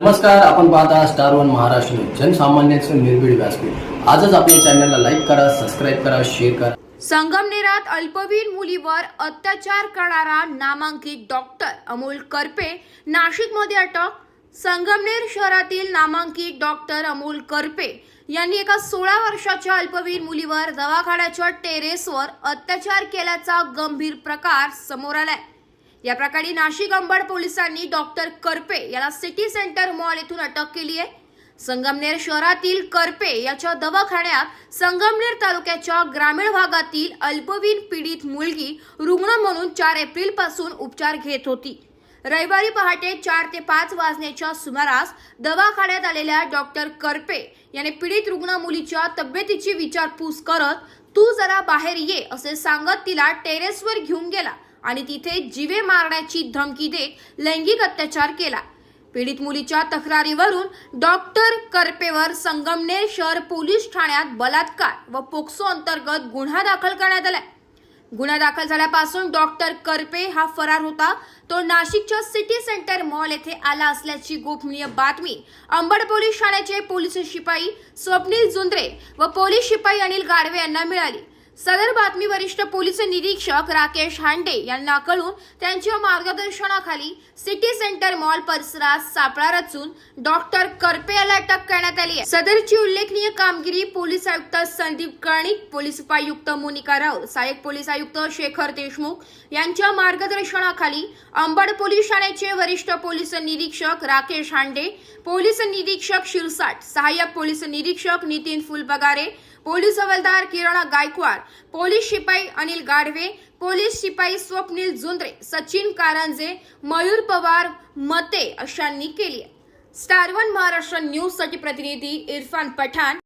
नमस्कार आपण पाहता स्टार वन महाराष्ट्र जनसामान्यांचं निर्भीड व्यासपीठ. आजच आपल्या चॅनलला लाईक करा सबस्क्राईब करा शेअर करा. संगमनेरात अल्पवयीन मुलीवर अत्याचार करणारा नामांकित डॉक्टर अमोल करपे नाशिकमध्ये अटक. संगमनेर शहरातील नामांकित डॉक्टर अमोल करपे यांनी एका सोळा वर्षाच्या अल्पवयीन मुलीवर दवाखान्याच्या टेरेसवर अत्याचार केल्याचा गंभीर प्रकार समोर आलाय. या प्रकरणी नाशिक अंबड पोलिसांनी डॉक्टर करपे याला सिटी सेंटर मॉल येथून अटक केली आहे. संगमनेर शहरातील करपे याच्या दवाखान्यात संगमनेर तालुक्याच्या ग्रामीण भागातील अल्पवीन पीडित मुलगी रुग्ण म्हणून चार एप्रिलपासून उपचार घेत होती. रविवारी पहाटे चार ते पाच वाजण्याच्या सुमारास दवाखान्यात आलेल्या डॉक्टर करपे याने पीडित रुग्ण मुलीच्या तब्येतीची विचारपूस करत तू जरा बाहेर ये असे सांगत तिला टेरेसवर घेऊन गेला. आणि तिथे जीवे मारण्याची धमकी देत लैंगिक अत्याचार केला. पीडित मुलीच्या तक्रारीवरून डॉक्टर करपेवर संगमनेर शहर पोलीस ठाण्यात बलात्कार व पोक्सो अंतर्गत गुन्हा दाखल करण्यात आलाय. गुन्हा दाखल झाल्यापासून डॉक्टर करपे हा फरार होता. तो नाशिकच्या सिटी सेंटर मॉल येथे आला असल्याची गोपनीय बातमी अंबड पोलीस ठाण्याचे पोलीस शिपाई स्वप्नील जुंद्रे व पोलीस शिपाई अनिल गाडवे यांना मिळाली. सदर बातमी वरिष्ठ पोलीस निरीक्षक राकेश हांडे यांना कळून त्यांच्या मार्गदर्शनाखाली सिटी सेंटर मॉल परिसरात सापळा रचून डॉक्टर करपे याला अटक करण्यात आली आहे. सदरची उल्लेखनीय कामगिरी पोलीस आयुक्त संदीप कर्णिक पोलीस उपायुक्त मोनिका राऊत सहाय्यक पोलीस आयुक्त शेखर देशमुख यांच्या मार्गदर्शनाखाली अंबड पोलीस ठाण्याचे वरिष्ठ पोलीस निरीक्षक राकेश हांडे पोलीस निरीक्षक शिरसाट सहाय्यक पोलीस निरीक्षक नितीन फुलबगारे पोलीस हवालदार किरण गायकवाड पोलीस शिपाई अनिल गाढवे पोलीस शिपाई स्वप्नील जुंद्रे सचिन कारंजे मयूर पवार मते अशांनी केली स्टार वन महाराष्ट्र न्यूजसाठी प्रतिनिधी इरफान पठाण.